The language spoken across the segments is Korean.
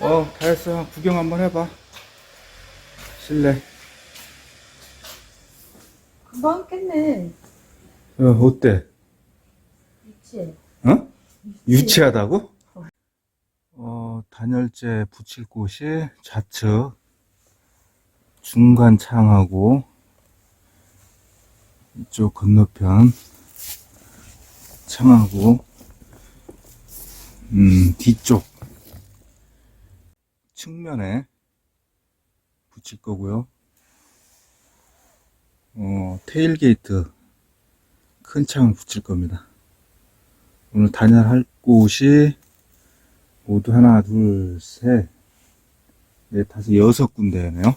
어, 다 했어. 구경 한번 해봐. 실내. 금방 했겠네. 어, 어때? 그치? 어? 유치하다고? 어, 단열재 붙일 곳이 좌측, 중간 창하고, 이쪽 건너편 창하고, 음, 뒤쪽 측면에 붙일 거고요. 어, 테일게이트 큰 창을 붙일 겁니다. 오늘 단열할 곳이 모두 하나, 둘, 셋, 넷, 다섯, 여섯 군데네요.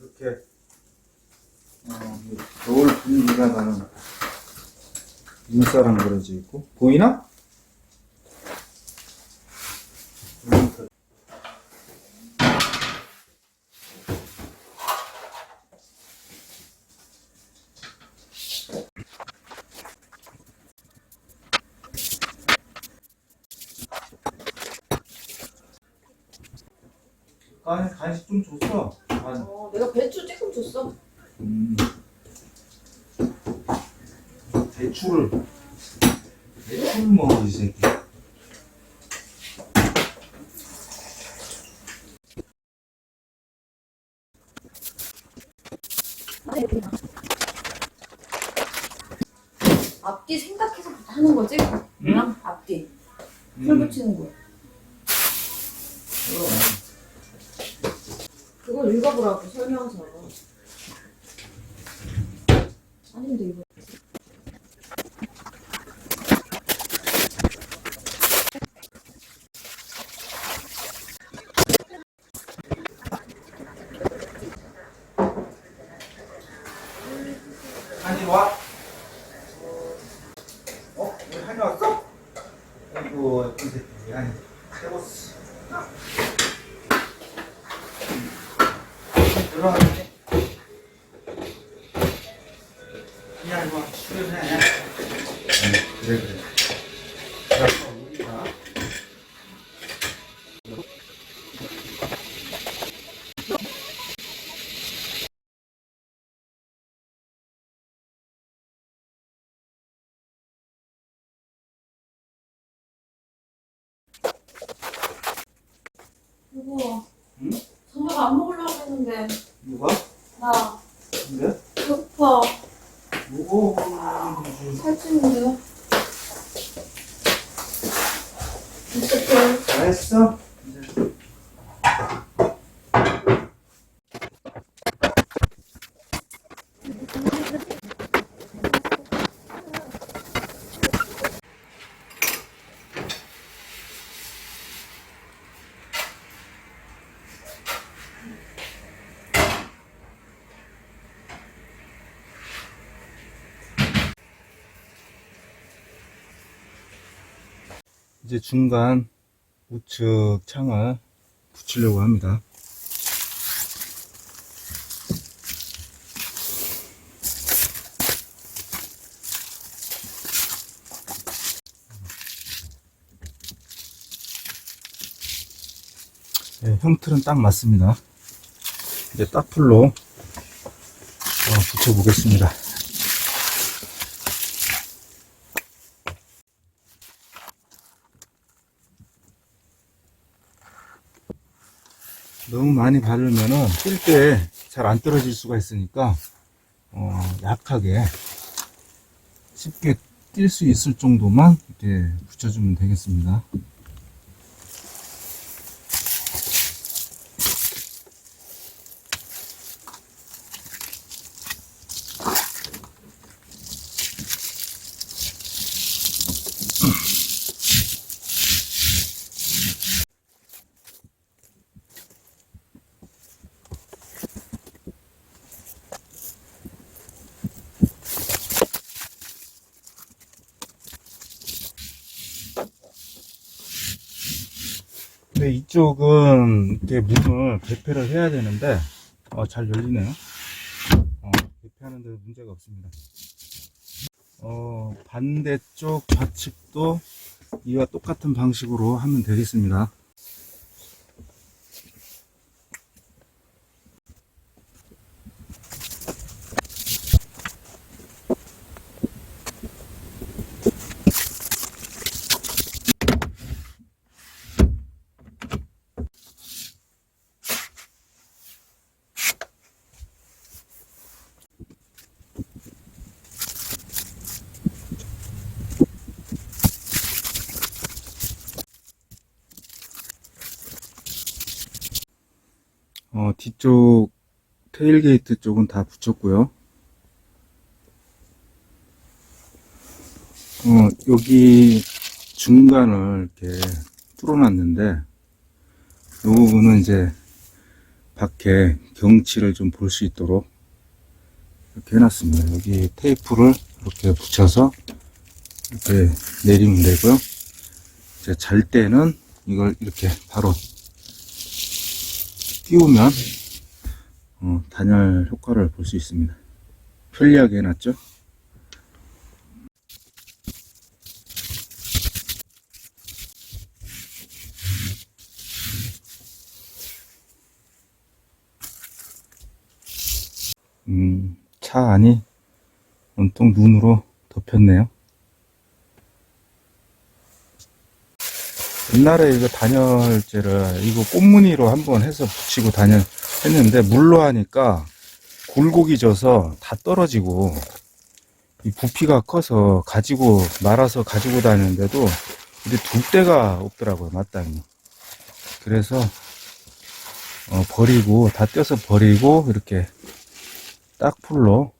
이렇게 어, 이 겨울 분위기가 나는 눈사람 그려져 있고 보이나? 아니 간식 좀 줬어. 간. 어, 내가 배추 조금 줬어. 음. 대추를 대추를 먹어 이 새끼. 앞뒤 생각해서 하는 거지? 그냥 앞뒤. 풀 붙이는 거. 그걸 읽어보라고 설명서. 아닌데 이거. 한이 와. 어? 한이 왔어? 아이고 이 새끼 한이 해봤어. 들어와. 그냥 뭐 출연해. 그래 그래. 자, 우리가 여보, 응? 저녁 안 했는데 누가? 나 근데? 배고파. 뭐고? 살찌는데. 어떡해. 다 했어? 이제 중간 우측 창을 붙이려고 합니다. 네, 형틀은 딱 맞습니다. 이제 딱풀로 어, 붙여보겠습니다. 너무 많이 바르면은 뛸때잘 안 떨어질 수가 있으니까 어, 약하게 쉽게 뛸 수 있을 정도만 이렇게 붙여주면 되겠습니다. 네, 이쪽은 이렇게 문을 개폐를 해야 되는데 어, 잘 열리네요. 어, 개폐하는 데 문제가 없습니다. 어, 반대쪽 좌측도 이와 똑같은 방식으로 하면 되겠습니다. 어, 뒤쪽 테일게이트 쪽은 다 붙였고요. 어, 여기 중간을 이렇게 뚫어놨는데, 이 부분은 이제 밖에 경치를 좀 볼 수 있도록 이렇게 해놨습니다. 여기 테이프를 이렇게 붙여서 이렇게 내리면 되고요. 이제 잘 때는 이걸 이렇게 바로 끼우면 어, 단열 효과를 볼 수 있습니다. 편리하게 해놨죠? 음, 차 안이 온통 눈으로 덮였네요. 옛날에 이거 단열재를 이거 꽃무늬로 한번 해서 붙이고 단열 했는데 물로 하니까 굴곡이 져서 다 떨어지고 이 부피가 커서 가지고 말아서 가지고 다니는데도 이게 둘 데가 없더라고요 마땅히 그래서 어, 버리고 다 떼서 버리고 이렇게 딱풀로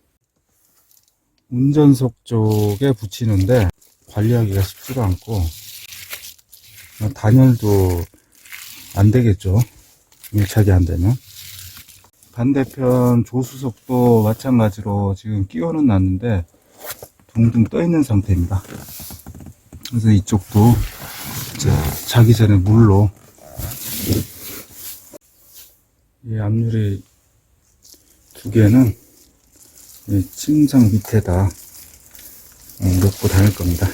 운전석 쪽에 붙이는데 관리하기가 쉽지가 않고 단열도 안 되겠죠. 밀착이 안 되면. 반대편 조수석도 마찬가지로 지금 끼워는 놨는데 둥둥 떠 있는 상태입니다. 그래서 이쪽도 이제 자기 전에 물로 이 앞유리 두 개는 이 침상 밑에다 어, 놓고 다닐 겁니다.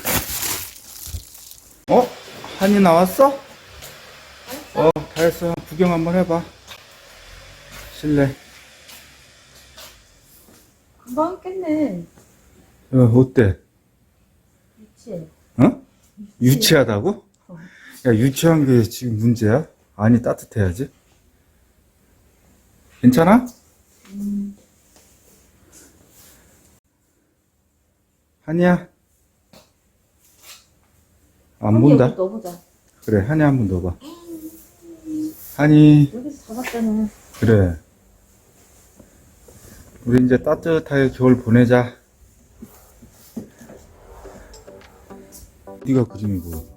어? 한이 나왔어? 어, 다 했어. 구경 한번 해봐. 실내. 금방 했겠네. 어, 어때? 그치? 어? 유치하다고? 야, 유치한 게 지금 문제야? 아니, 따뜻해야지. 괜찮아? 한이야? 안 본다. 넣어보자. 그래, 한이 한번 넣어봐. 한이, 여기서 잡았잖아. 그래. 우리 이제 따뜻하게 겨울 보내자. 네가 그림이 뭐?